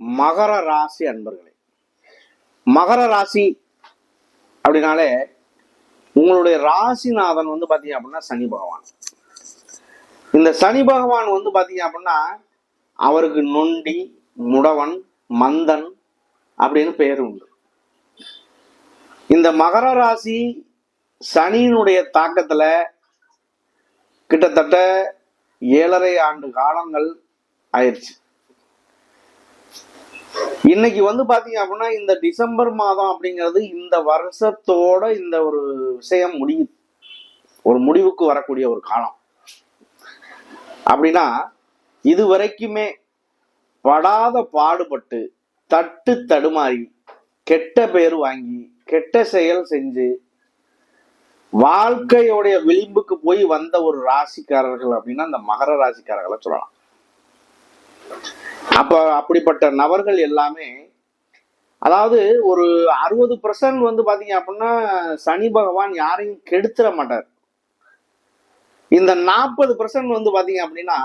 மகர ராசி அன்பர்களே. மகர ராசி அப்படின்னாலே உங்களுடைய ராசிநாதன் வந்து பார்த்தீங்க அப்படின்னா சனி பகவான். இந்த சனி பகவான் வந்து பார்த்தீங்க அப்படின்னா அவருக்கு நொண்டி முடவன் மந்தன் அப்படின்னு பெயர் உண்டு. இந்த மகர ராசி சனியினுடைய தாக்கத்துல கிட்டத்தட்ட ஏழரை ஆண்டு காலங்கள் ஆயிடுச்சு. இன்னைக்கு வந்து பாத்தீங்க அப்படின்னா இந்த டிசம்பர் மாதம் அப்படிங்கிறது இந்த வருஷத்தோட இந்த ஒரு விஷயம் முடியுது. ஒரு முடிவுக்கு வரக்கூடிய ஒரு காலம். அப்படின்னா இது வரைக்குமே படாத பாடுபட்டு தட்டு தடுமாறி கெட்ட பெயர் வாங்கி கெட்ட செயல் செஞ்சு வாழ்க்கையோடைய விளிம்புக்கு போய் வந்த ஒரு ராசிக்காரர்கள் அப்படின்னா இந்த மகர ராசிக்காரர்களை சொல்லலாம். அப்ப அப்படிப்பட்ட நபர்கள் எல்லாமே அதாவது ஒரு அறுபது பர்சன்ட் வந்து பார்த்தீங்க அப்படின்னா சனி பகவான் யாரையும் கெடுத்துட மாட்டார். இந்த நாற்பது பர்சன்ட் வந்து பார்த்தீங்க அப்படின்னா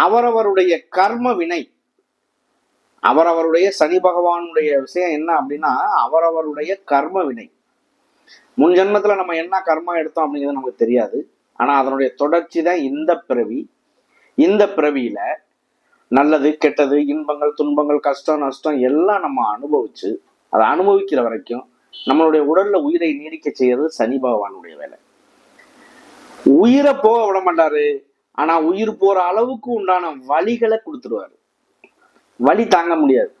அவரவருடைய கர்ம வினை அவரவருடைய சனி பகவானுடைய விஷயம் என்ன அப்படின்னா அவரவருடைய கர்ம வினை. முன் ஜென்மத்துல நம்ம என்ன கர்மா எடுத்தோம் அப்படிங்கிறது நமக்கு தெரியாது. ஆனா அதனுடைய தொடர்ச்சி தான் இந்த பிறவி. இந்த பிறவியில நல்லது கெட்டது இன்பங்கள் துன்பங்கள் கஷ்டம் நஷ்டம் எல்லாம் நம்ம அனுபவிச்சு அதை அனுபவிக்கிற வரைக்கும் நம்மளுடைய உடல்ல உயிரை நீடிக்க செய்யறது சனி பகவானுடைய வேலை. உயிரை போக விட மாட்டாரு. ஆனா உயிர் போற அளவுக்கு உண்டான வழிகளை கொடுத்துருவாரு. வழி தாங்க முடியாது.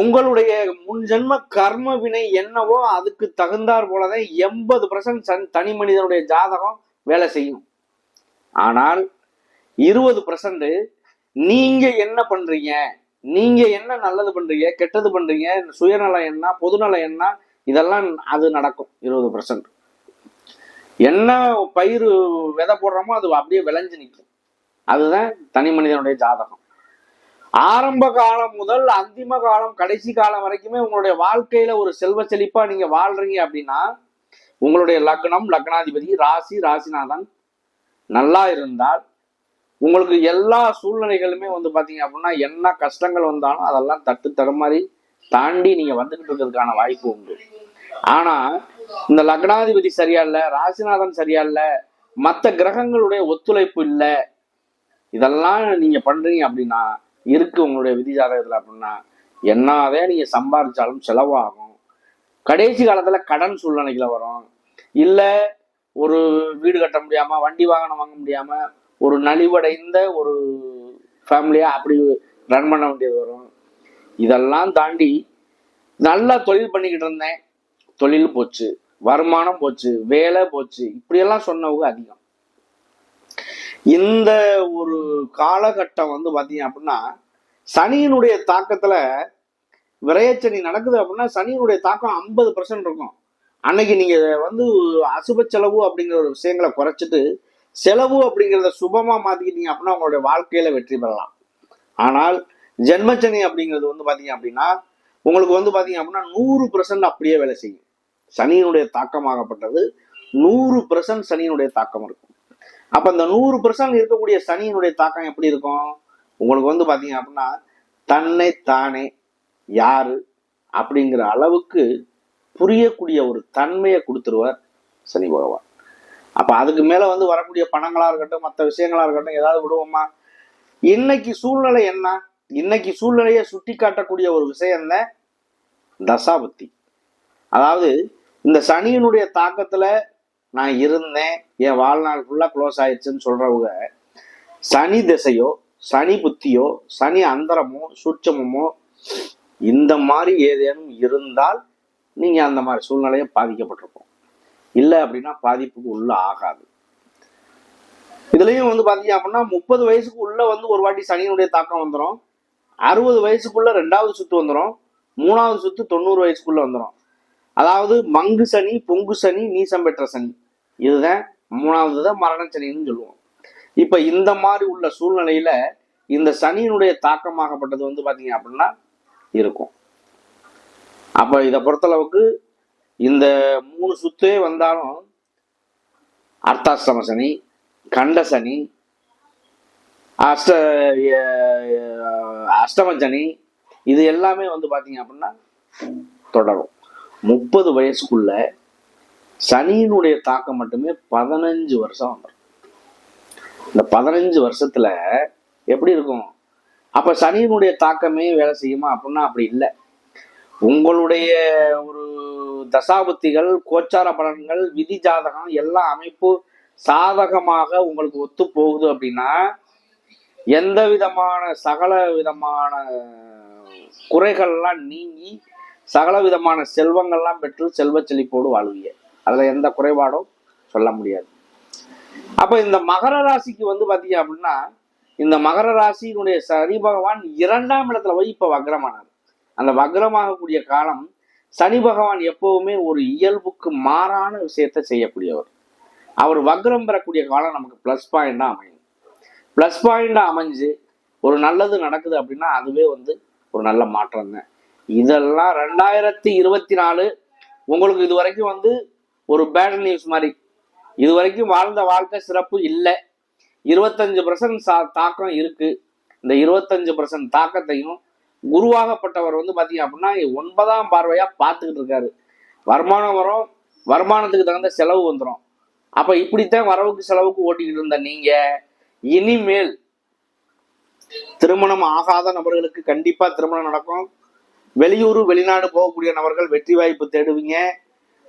உங்களுடைய முன்ஜென்ம கர்ம வினை என்னவோ அதுக்கு தகுந்தாற் போலதான் எண்பது பர்சன்ட் தனி மனிதனுடைய ஜாதகம் வேலை செய்யும். ஆனால் இருபது பர்சன்ட் நீங்க என்ன பண்றீங்க? நீங்க என்ன நல்லது பண்றீங்க? கெட்டது பண்றீங்க? சுயநலம் என்ன? பொதுநலம் என்ன? இதெல்லாம் அது நடக்கும் இருபது பர்சன்ட் என்ன பயிர் விதை போடுறோமோ அது அப்படியே விளைஞ்சு நிற்கும். அதுதான் தனி மனிதனுடைய ஜாதகம். ஆரம்ப காலம் முதல் அந்திம காலம் கடைசி காலம் வரைக்குமே உங்களுடைய வாழ்க்கையில ஒரு செல்வ செழிப்பா நீங்க வாழ்றீங்க அப்படின்னா உங்களுடைய லக்னம் லக்னாதிபதி ராசி ராசிநாதன் நல்லா இருந்தால் உங்களுக்கு எல்லா சூழ்நிலைகளுமே வந்து பார்த்தீங்க அப்படின்னா என்ன கஷ்டங்கள் வந்தாலும் அதெல்லாம் தட்டு தடுமாறி தாண்டி நீங்கள் வந்துகிட்டு இருக்கிறதுக்கான வாய்ப்பு உண்டு. ஆனால் இந்த லக்னாதிபதி சரியா இல்லை ராசிநாதன் சரியா இல்லை மற்ற கிரகங்களுடைய ஒத்துழைப்பு இல்லை இதெல்லாம் நீங்கள் பண்ணுறீங்க அப்படின்னா இருக்கு உங்களுடைய விதி ஜாதகத்தில் அப்படின்னா என்னதே நீங்கள் சம்பாதிச்சாலும் செலவாகும். கடைசி காலத்தில் கடன் சூழ்நிலைகளை வரும். இல்லை ஒரு வீடு கட்ட முடியாமல் வண்டி வாகனம் வாங்க முடியாமல் ஒரு நலிவடைந்த ஒரு ஃபேமிலியா அப்படி ரன் பண்ண வேண்டியது வரும். இதெல்லாம் தாண்டி நல்லா தொழில் பண்ணிக்கிட்டு இருந்தேன். தொழில் போச்சு வருமானம் போச்சு வேலை போச்சு. இப்படியெல்லாம் சொன்னவங்க அதிகம். இந்த ஒரு காலகட்டம் வந்து பார்த்தீங்க அப்படின்னா சனியினுடைய தாக்கத்துல விரையச்சனி நடக்குது அப்படின்னா சனியினுடைய தாக்கம் ஐம்பது பர்சன்ட் இருக்கும். அன்னைக்கு நீங்க வந்து அசுப செலவு அப்படிங்கிற ஒரு விஷயங்களை குறைச்சிட்டு செலவு அப்படிங்கிறத சுபமாக மாற்றிக்கிட்டீங்க அப்படின்னா உங்களுடைய வாழ்க்கையில் வெற்றி பெறலாம். ஆனால் ஜென்மச்சனி அப்படிங்கிறது வந்து பார்த்தீங்க அப்படின்னா உங்களுக்கு வந்து பார்த்தீங்க அப்படின்னா நூறு பர்சன்ட் அப்படியே வேலை செய்யும். சனியினுடைய தாக்கமாகப்பட்டது நூறு பர்சன்ட் சனியினுடைய தாக்கம் இருக்கும். அப்போ அந்த நூறு பர்சன்ட் இருக்கக்கூடிய சனியினுடைய தாக்கம் எப்படி இருக்கும்? உங்களுக்கு வந்து பார்த்தீங்க அப்படின்னா தன்னை தானே யாரு அப்படிங்கிற அளவுக்கு புரியக்கூடிய ஒரு தன்மையை கொடுத்துருவார் சனி பகவான். அப்போ அதுக்கு மேலே வந்து வரக்கூடிய பணங்களாக இருக்கட்டும் மற்ற விஷயங்களாக இருக்கட்டும் ஏதாவது விடுவோமா? இன்னைக்கு சூழ்நிலை என்ன? இன்னைக்கு சூழ்நிலையை சுட்டி காட்டக்கூடிய ஒரு விஷயம் என்ன? தசாபுத்தி அதாவது இந்த சனியினுடைய தாக்கத்தில் நான் இருந்தேன் என் வாழ்நாள் ஃபுல்லாக க்ளோஸ் ஆயிடுச்சுன்னு சொல்கிறவங்க சனி திசையோ சனி புத்தியோ சனி அந்தரமோ சூட்சமோ இந்த மாதிரி ஏதேனும் இருந்தால் நீங்கள் அந்த மாதிரி சூழ்நிலையை பாதிக்கப்பட்டிருப்போம். இல்லை அப்படின்னா பாதிப்புக்கு உள்ள ஆகாது. இதுலயும் வந்து பாத்தீங்க அப்படின்னா முப்பது வயசுக்கு உள்ள வந்து ஒரு வாட்டி சனியினுடைய தாக்கம் வந்துடும் அறுபது வயசுக்குள்ள ரெண்டாவது சுத்து வந்துடும் மூணாவது சுத்து தொண்ணூறு வயசுக்குள்ள வந்துடும் அதாவது மங்கு சனி பொங்கு சனி நீசம் பெற்ற சனி. இதுதான் மூணாவது தான் மரண சனின்னு சொல்லுவோம். இப்ப இந்த மாதிரி உள்ள சூழ்நிலையில இந்த சனியினுடைய தாக்கமாகப்பட்டது வந்து பாத்தீங்க அப்படின்னா இருக்கும். அப்ப இதை பொறுத்தளவுக்கு இந்த மூணு சுத்தே வந்தாலும் அர்த்தாசிரம சனி கண்ட சனி அஷ்ட அஷ்டம சனி இது எல்லாமே வந்து பார்த்தீங்க அப்படின்னா தொடரும். முப்பது வயசுக்குள்ள சனியினுடைய தாக்கம் மட்டுமே பதினஞ்சு வருஷம் வந்துடும் இந்த பதினஞ்சு வருஷத்துல எப்படி இருக்கும்? அப்ப சனியினுடைய தாக்கமே வேலை செய்யுமா அப்படின்னா அப்படி இல்லை. உங்களுடைய ஒரு தசாபுத்திகள் கோச்சார பலன்கள் விதி ஜாதகம் எல்லா அமைப்பு சாதகமாக உங்களுக்கு ஒத்து போகுது அப்படின்னா எந்த விதமான சகல விதமான குறைகள்லாம் நீங்கி சகல விதமான செல்வங்கள்லாம் பெற்று செல்வ செழிப்போடு வாழ்வீங்க. அதில் எந்த குறைபாடும் சொல்ல முடியாது. அப்போ இந்த மகர ராசிக்கு வந்து பார்த்தீங்க அப்படின்னா இந்த மகர ராசியினுடைய சரி பகவான் இரண்டாம் இடத்துல போய் இப்போ வக்ரமானார். அந்த வக்ரமாகக்கூடிய காலம் சனி பகவான் எப்பவுமே ஒரு இயல்புக்கு மாறான விஷயத்தை செய்யக்கூடியவர். அவர் வக்ரம் பெறக்கூடிய காலம் நமக்கு ப்ளஸ் பாயிண்டாக அமையும். ப்ளஸ் பாயிண்டாக அமைஞ்சு ஒரு நல்லது நடக்குது அப்படின்னா அதுவே வந்து ஒரு நல்ல மாற்றம் தான். இதெல்லாம் ரெண்டாயிரத்தி இருபத்தி நாலு உங்களுக்கு இது வரைக்கும் வந்து ஒரு பேட் நியூஸ் மாதிரி. இது வரைக்கும் வாழ்ந்த வாழ்க்கை சிறப்பு இல்லை. இருபத்தஞ்சு பர்சன்ட் சா தாக்கம் இருக்குது இந்த இருபத்தஞ்சு பர்சன்ட் தாக்கத்தையும் குருவாகப்பட்டவர் வந்து பாத்தீங்க அப்படின்னா ஒன்பதாம் பார்வையா பார்த்துக்கிட்டு இருக்காரு. வருமானம் வரும் வருமானத்துக்கு தகுந்த செலவு வந்துடும் அப்ப இப்படித்தான் வரவுக்கு செலவுக்கு ஓட்டிக்கிட்டு இருந்த நீங்க இனிமேல் திருமணம் ஆகாத நபர்களுக்கு கண்டிப்பா திருமணம் நடக்கும். வெளியூர் வெளிநாடு போகக்கூடிய நபர்கள் வெற்றி வாய்ப்பு தேடுவீங்க.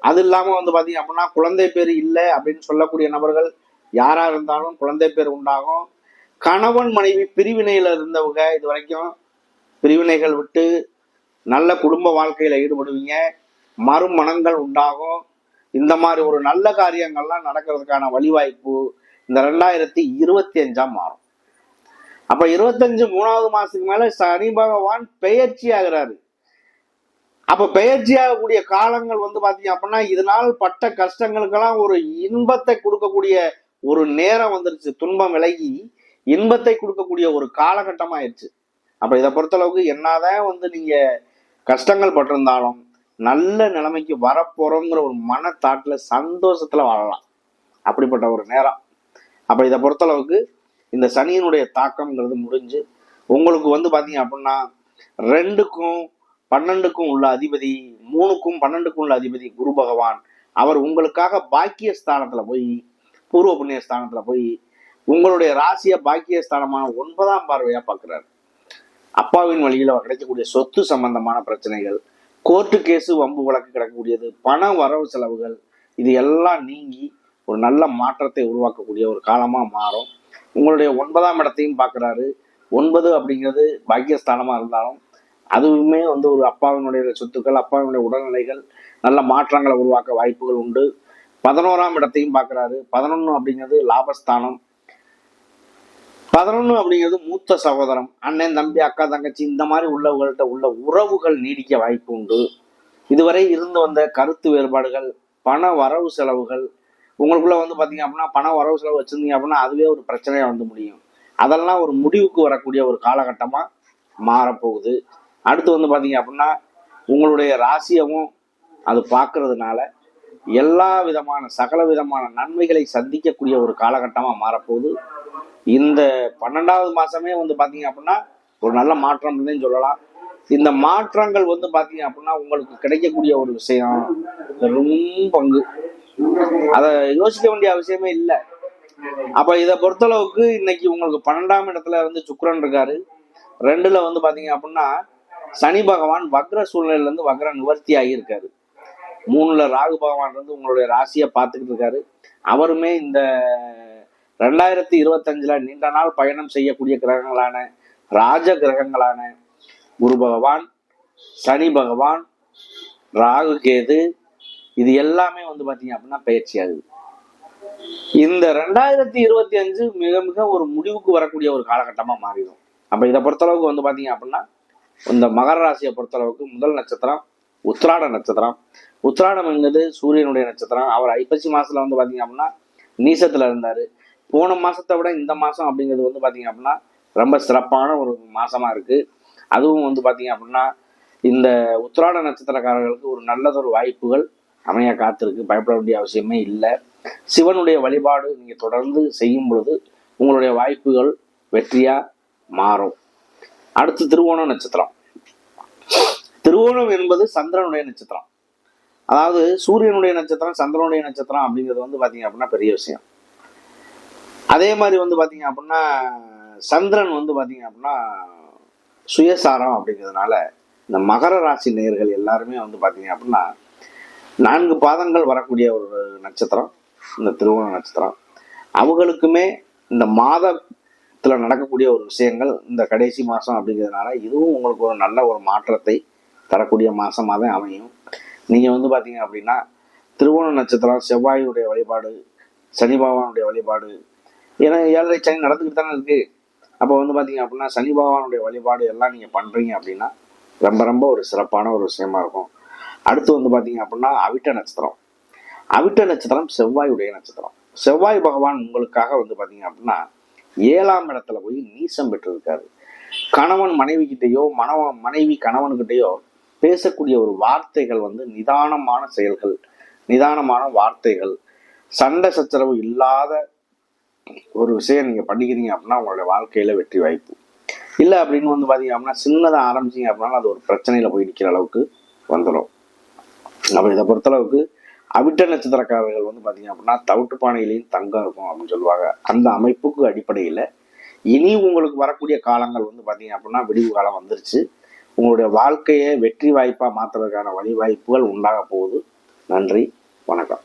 அது இல்லாம வந்து பாத்தீங்க அப்படின்னா குழந்தை பேர் இல்லை அப்படின்னு சொல்லக்கூடிய நபர்கள் யாரா இருந்தாலும் குழந்தை பேர் உண்டாகும். கணவன் மனைவி பிரிவினையில இருந்தவங்க இது வரைக்கும் பிரிவினைகள் விட்டு நல்ல குடும்ப வாழ்க்கையில ஈடுபடுவீங்க. மறுமணங்கள் உண்டாகும். இந்த மாதிரி ஒரு நல்ல காரியங்கள்லாம் நடக்கிறதுக்கான வழிவாய்ப்பு இந்த ரெண்டாயிரத்தி இருபத்தி அஞ்சாம் மாறும் அப்ப இருபத்தஞ்சு மூணாவது மாசத்துக்கு மேல சனி பகவான் பெயர்ச்சி ஆகிறாரு. அப்ப பெயர்ச்சியாகக்கூடிய காலங்கள் வந்து பாத்தீங்க அப்படின்னா இதனால் பட்ட கஷ்டங்களுக்கெல்லாம் ஒரு இன்பத்தை கொடுக்கக்கூடிய ஒரு நேரம் வந்துருச்சு. துன்பம் விலகி இன்பத்தை கொடுக்கக்கூடிய ஒரு காலகட்டம் ஆயிடுச்சு அப்போ இதை பொறுத்தளவுக்கு என்னதான் வந்து நீங்க கஷ்டங்கள் பட்டிருந்தாலும் நல்ல நிலைமைக்கு வரப்போறோங்கிற ஒரு மனத்தாட்டில் சந்தோஷத்தில் வாழலாம். அப்படிப்பட்ட ஒரு நேரம். அப்போ இதை பொறுத்தளவுக்கு இந்த சனியினுடைய தாக்கம்ங்கிறது முடிஞ்சு உங்களுக்கு வந்து பார்த்தீங்க அப்படின்னா ரெண்டுக்கும் பன்னெண்டுக்கும் உள்ள அதிபதி மூணுக்கும் பன்னெண்டுக்கும் உள்ள அதிபதி குரு பகவான் அவர் உங்களுக்காக பாக்கிய ஸ்தானத்தில் போய் பூர்வ புண்ணிய ஸ்தானத்தில் போய் உங்களுடைய ராசிய பாக்கிய ஸ்தானமான ஒன்பதாம் பார்வையாக பார்க்குறாரு அப்பாவின் வழியில கிடைக்கக்கூடிய சொத்து சம்பந்தமான பிரச்சனைகள் கோர்ட்டு கேஸு வம்பு வழக்கு கிடக்கக்கூடியது பண வரவு செலவுகள் இது எல்லாம் நீங்கி ஒரு நல்ல மாற்றத்தை உருவாக்கக்கூடிய ஒரு காலமாக மாறும். உங்களுடைய ஒன்பதாம் இடத்தையும் பார்க்குறாரு. ஒன்பது அப்படிங்கிறது பாக்கியஸ்தானமாக இருந்தாலும் அதுவுமே வந்து ஒரு அப்பாவினுடைய சொத்துக்கள் அப்பாவினுடைய உடல்நிலைகள் நல்ல மாற்றங்களை உருவாக்க வாய்ப்புகள் உண்டு. பதினோராம் இடத்தையும் பார்க்குறாரு. பதினொன்று அப்படிங்கிறது லாபஸ்தானம். பதினொன்று அப்படிங்கிறது மூத்த சகோதரம் அண்ணன் தம்பி அக்கா தங்கச்சி இந்த மாதிரி உள்ளவர்கள்ட்ட உள்ள உறவுகள் நீடிக்க வாய்ப்பு உண்டு. இதுவரை இருந்து வந்த கருத்து வேறுபாடுகள் பண வரவு செலவுகள் உங்களுக்குள்ள வந்து பார்த்தீங்க அப்படின்னா பண வரவு செலவு வச்சுருந்தீங்க அப்படின்னா அதுவே ஒரு பிரச்சனையாக வந்து முடியும். அதெல்லாம் ஒரு முடிவுக்கு வரக்கூடிய ஒரு காலகட்டமாக மாறப்போகுது. அடுத்து வந்து பார்த்தீங்க அப்படின்னா உங்களுடைய ராசியவும் அது பார்க்கறதுனால எல்லா விதமான சகல விதமான நன்மைகளை சந்திக்கக்கூடிய ஒரு காலகட்டமாக மாறப்போகுது. இந்த பன்னெண்டாவது மாசமே வந்து பார்த்தீங்க அப்படின்னா ஒரு நல்ல மாற்றம் சொல்லலாம். இந்த மாற்றங்கள் வந்து பார்த்தீங்க அப்படின்னா உங்களுக்கு கிடைக்கக்கூடிய ஒரு விஷயம். ரொம்ப பங்கு. அதை யோசிக்க வேண்டிய அவசியமே இல்லை. அப்ப இதை பொறுத்தளவுக்கு இன்னைக்கு உங்களுக்கு பன்னெண்டாம் இடத்துல வந்து சுக்கரன் இருக்காரு. ரெண்டுல வந்து பாத்தீங்க அப்படின்னா சனி பகவான் வக்ர சூழ்நிலையில இருந்து வக்ர நிவர்த்தி ஆகியிருக்காரு. மூணுல ராகு பகவான் வந்து உங்களுடைய ராசியை பார்த்துக்கிட்டு இருக்காரு. அவருமே இந்த ரெண்டாயிரத்தி இருபத்தஞ்சுல நீண்ட நாள் பயணம் செய்யக்கூடிய கிரகங்களான ராஜ கிரகங்களான குரு பகவான் சனி பகவான் ராகு கேது இது எல்லாமே வந்து பார்த்தீங்க அப்படின்னா பயிற்சி ஆகுது. இந்த ரெண்டாயிரத்தி இருபத்தி அஞ்சு மிக மிக ஒரு முடிவுக்கு வரக்கூடிய ஒரு காலகட்டமாக மாறிடும். அப்போ இதை பொறுத்தளவுக்கு வந்து பார்த்தீங்க அப்படின்னா இந்த மகர ராசியை பொறுத்தளவுக்கு முதல் நட்சத்திரம் உத்திராட நட்சத்திரம். உத்திராடம் என்பது சூரியனுடைய நட்சத்திரம். அவர் ஐப்பசி மாசத்துல வந்து பார்த்தீங்க அப்படின்னா நீசத்தில் இருந்தார். போன மாசத்தை விட இந்த மாசம் அப்படிங்கிறது வந்து பாத்தீங்க அப்படின்னா ரொம்ப சிறப்பான ஒரு மாசமா இருக்கு. அதுவும் வந்து பாத்தீங்க அப்படின்னா இந்த உத்திராட நட்சத்திரக்காரர்களுக்கு ஒரு நல்லதொரு வாய்ப்புகள் அமைய காத்திருக்கு. பயப்பட வேண்டிய அவசியமே இல்லை. சிவனுடைய வழிபாடு நீங்க தொடர்ந்து செய்யும் பொழுது உங்களுடைய வாய்ப்புகள் வெற்றியா மாறும். அடுத்து திருவோணம் நட்சத்திரம். திருவோணம் என்பது சந்திரனுடைய நட்சத்திரம். அதாவது சூரியனுடைய நட்சத்திரம் சந்திரனுடைய நட்சத்திரம் அப்படிங்கிறது வந்து பாத்தீங்க அப்படின்னா பெரிய விஷயம். அதே மாதிரி வந்து பார்த்தீங்க அப்படின்னா சந்திரன் வந்து பார்த்தீங்க அப்படின்னா சுயசாரம் அப்படிங்கிறதுனால இந்த மகர ராசி நேயர்கள் எல்லாருமே வந்து பார்த்தீங்க அப்படின்னா நான்கு பாதங்கள் வரக்கூடிய ஒரு நட்சத்திரம் இந்த திருவோண நட்சத்திரம். அவங்களுக்குமே இந்த மாதத்தில் நடக்கக்கூடிய ஒரு விஷயங்கள் இந்த கடைசி மாதம் அப்படிங்கிறதுனால இதுவும் உங்களுக்கு ஒரு நல்ல ஒரு மாற்றத்தை தரக்கூடிய மாதமாக தான் அமையும். நீங்கள் வந்து பார்த்தீங்க அப்படின்னா திருவோண நட்சத்திரம் செவ்வாயுடைய வழிபாடு சனி பகவானுடைய வழிபாடு ஏன்னா ஏழரை சனி நடந்துக்கிட்டு தானே இருக்கு. அப்போ வந்து பார்த்தீங்க அப்படின்னா சனி பகவானுடைய வழிபாடு எல்லாம் நீங்கள் பண்ணுறீங்க அப்படின்னா ரொம்ப ரொம்ப ஒரு சிறப்பான ஒரு விஷயமா இருக்கும். அடுத்து வந்து பார்த்தீங்க அப்படின்னா அவிட்ட நட்சத்திரம். அவிட்ட நட்சத்திரம் செவ்வாயுடைய நட்சத்திரம். செவ்வாய் பகவான் உங்களுக்காக வந்து பார்த்தீங்க அப்படின்னா ஏழாம் இடத்துல போய் நீசம் பெற்றிருக்காரு. கணவன் மனைவி கிட்டேயோ மனவன் மனைவி கணவன்கிட்டயோ பேசக்கூடிய ஒரு வார்த்தைகள் வந்து நிதானமான செயல்கள் நிதானமான வார்த்தைகள். சண்டை சச்சரவு இல்லாத ஒரு விஷயம் நீங்க பண்ணிக்கிறீங்க அப்படின்னா உங்களுடைய வாழ்க்கையில வெற்றி வாய்ப்பு. இல்லை அப்படின்னு வந்து பாத்தீங்க அப்படின்னா சின்னதாக ஆரம்பிச்சீங்க அப்படின்னா அது ஒரு பிரச்சனையில போய் நிற்கிற அளவுக்கு வந்துடும் அப்போ இதை பொறுத்தளவுக்கு அவிட்ட நட்சத்திரக்காரர்கள் வந்து பார்த்தீங்க அப்படின்னா தவிட்டு பானையிலையும் தங்கம் இருக்கும் அப்படின்னு சொல்லுவாங்க. அந்த அமைப்புக்கு அடிப்படையில் இனி உங்களுக்கு வரக்கூடிய காலங்கள் வந்து பார்த்தீங்க அப்படின்னா விடிவு காலம் வந்துருச்சு. உங்களுடைய வாழ்க்கையை வெற்றி வாய்ப்பாக மாற்றுறதுக்கான வழிவாய்ப்புகள் உண்டாக போகுது. நன்றி வணக்கம்.